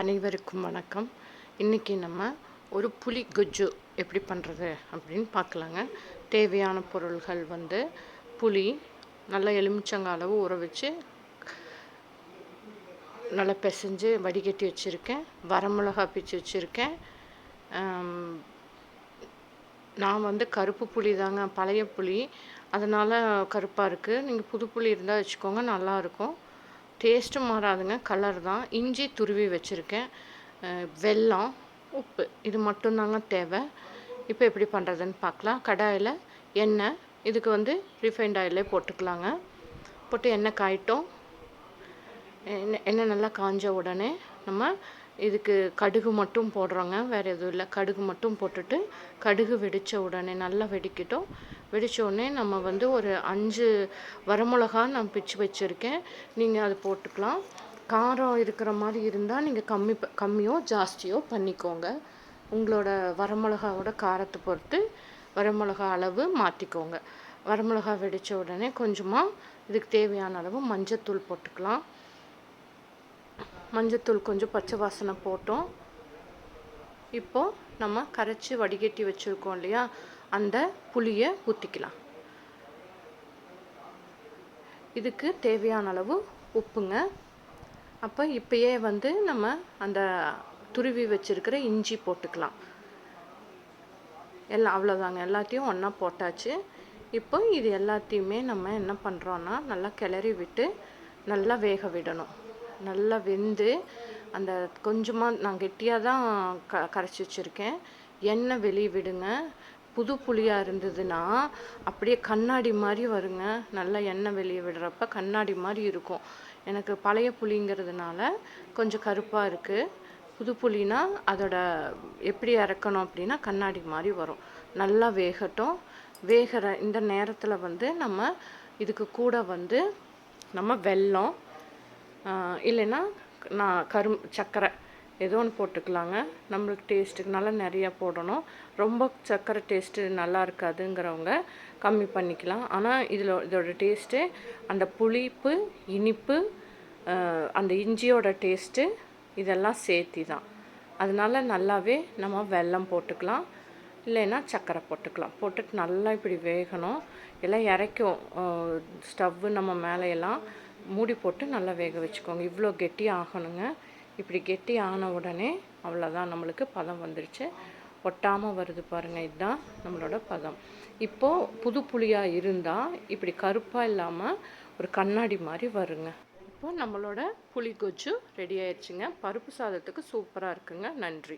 அனைவருக்கும் வணக்கம். இன்றைக்கி நம்ம ஒரு புளி குஜ்ஜு எப்படி பண்ணுறது அப்படின்னு பார்க்கலாங்க. தேவையான பொருள்கள் வந்து புளி நல்லா எலுமிச்சங்க அளவு ஊற வச்சு நல்லா பிசைஞ்சு வடிகட்டி வச்சுருக்கேன். வரமிளகா பிச்சு வச்சுருக்கேன். நான் வந்து கருப்பு புளி தாங்க பழைய புளி அதனால் கருப்பாக இருக்குது நீங்கள் புது புளி இருந்தால் வச்சுக்கோங்க நல்லாயிருக்கும் டேஸ்ட்டும் மாறாதுங்க கலர் தான். இஞ்சி துருவி வச்சுருக்கேன். வெல்லம் உப்பு. இது மட்டும்தாங்க தேவை. இப்போ எப்படி பண்ணுறதுன்னு பார்க்கலாம். கடாயில் எண்ணெய் இதுக்கு வந்து ரிஃபைண்ட் ஆயிலே போட்டுக்கலாங்க. போட்டு எண்ணெய் காயிட்டோம். எண்ணெய் நல்லா காஞ்ச உடனே நம்ம இதுக்கு கடுகு மட்டும் போடுறோங்க. வேறு எதுவும் இல்லை. கடுகு மட்டும் போட்டுட்டு கடுகு வெடித்த உடனே நல்லா வெடிக்கட்டும். வெடித்தோடனே நம்ம வந்து ஒரு அஞ்சு வரமிளகா நான் பிச்சு வச்சுருக்கேன். நீங்கள் அது போட்டுக்கலாம். காரம் இருக்கிற மாதிரி இருந்தால் நீங்கள் கம்மி கம்மியோ ஜாஸ்தியோ பண்ணிக்கோங்க. உங்களோட வரமிளகாவோட காரத்தை பொறுத்து வரமிளகா அளவு மாற்றிக்கோங்க வரமிளகா வெடித்த உடனே கொஞ்சமாக இதுக்கு தேவையான அளவு மஞ்சத்தூள் போட்டுக்கலாம். மஞ்சத்தூள் கொஞ்சம் பச்சை வாசனை போட்டோம். இப்போது நம்ம கரைச்சி வடிகட்டி வச்சுருக்கோம் இல்லையா? அந்த புளியை ஊற்றிக்கலாம் இதுக்கு தேவையான அளவு உப்புங்க. அப்போ இப்பயே வந்து நம்ம அந்த துருவி வச்சுருக்கிற இஞ்சி போட்டுக்கலாம். எல்லாம் அவ்வளோதாங்க எல்லாத்தையும் ஒன்றா போட்டாச்சு. இப்போ இது எல்லாத்தையுமே நம்ம என்ன பண்ணுறோன்னா நல்லா கிளறி விட்டு நல்லா வேக விடணும். நல்லா வெந்து அந்த கொஞ்சமாக நான் கெட்டியாக தான் க கரைச்சி வச்சுருக்கேன். எண்ணெய் வெளியே விடுங்க. புது புளியாக இருந்ததுன்னா அப்படியே கண்ணாடி மாதிரி வருங்க. நல்லா எண்ணெய் வெளியே விடுறப்ப கண்ணாடி மாதிரி இருக்கும். எனக்கு பழைய புளிங்கிறதுனால கொஞ்சம் கருப்பாக இருக்குது புது புளினா அதோட எப்படி இறக்கணும் அப்படின்னா கண்ணாடி மாதிரி வரும். நல்லா வேகட்டும். வேகிற இந்த நேரத்தில் வந்து நம்ம இதுக்கு கூட வந்து நம்ம வெல்லம் இல்லைன்னா நான் கரும் சர்க்கரை ஏதோ ஒன்று போட்டுக்கலாங்க. நம்மளுக்கு டேஸ்ட்டுக்கு நல்லா நிறையா போடணும். ரொம்ப சர்க்கரை டேஸ்ட்டு நல்லா இருக்காதுங்கிறவங்க கம்மி பண்ணிக்கலாம். ஆனால் இதில் இதோட டேஸ்ட்டு அந்த புளிப்பு இனிப்பு அந்த இஞ்சியோட டேஸ்ட்டு இதெல்லாம் சேர்த்தி தான் அதனால நல்லாவே நம்ம வெல்லம் போட்டுக்கலாம். இல்லைன்னா சர்க்கரை போட்டுக்கலாம். போட்டுட்டு நல்லா இப்படி வேகணும். எல்லாம் இறைக்கும். ஸ்டவ்வு நம்ம மேலேயெல்லாம் மூடி போட்டு நல்லா வேக வச்சுக்கோங்க. இவ்வளோ கெட்டி ஆகணுங்க இப்படி கெட்டி ஆன உடனே அவ்வளோதான் நம்மளுக்கு பதம் வந்துடுச்சு ஒட்டாமல் வருது பாருங்கள் இதுதான் நம்மளோட பதம். இப்போது புது புளியாக இருந்தால் இப்படி கருப்பாக இல்லாமல் ஒரு கண்ணாடி மாதிரி வருங்க. இப்போ நம்மளோட புளி கொச்சு ரெடி ஆயிடுச்சுங்க பருப்பு சாதத்துக்கு சூப்பராக இருக்குங்க. நன்றி.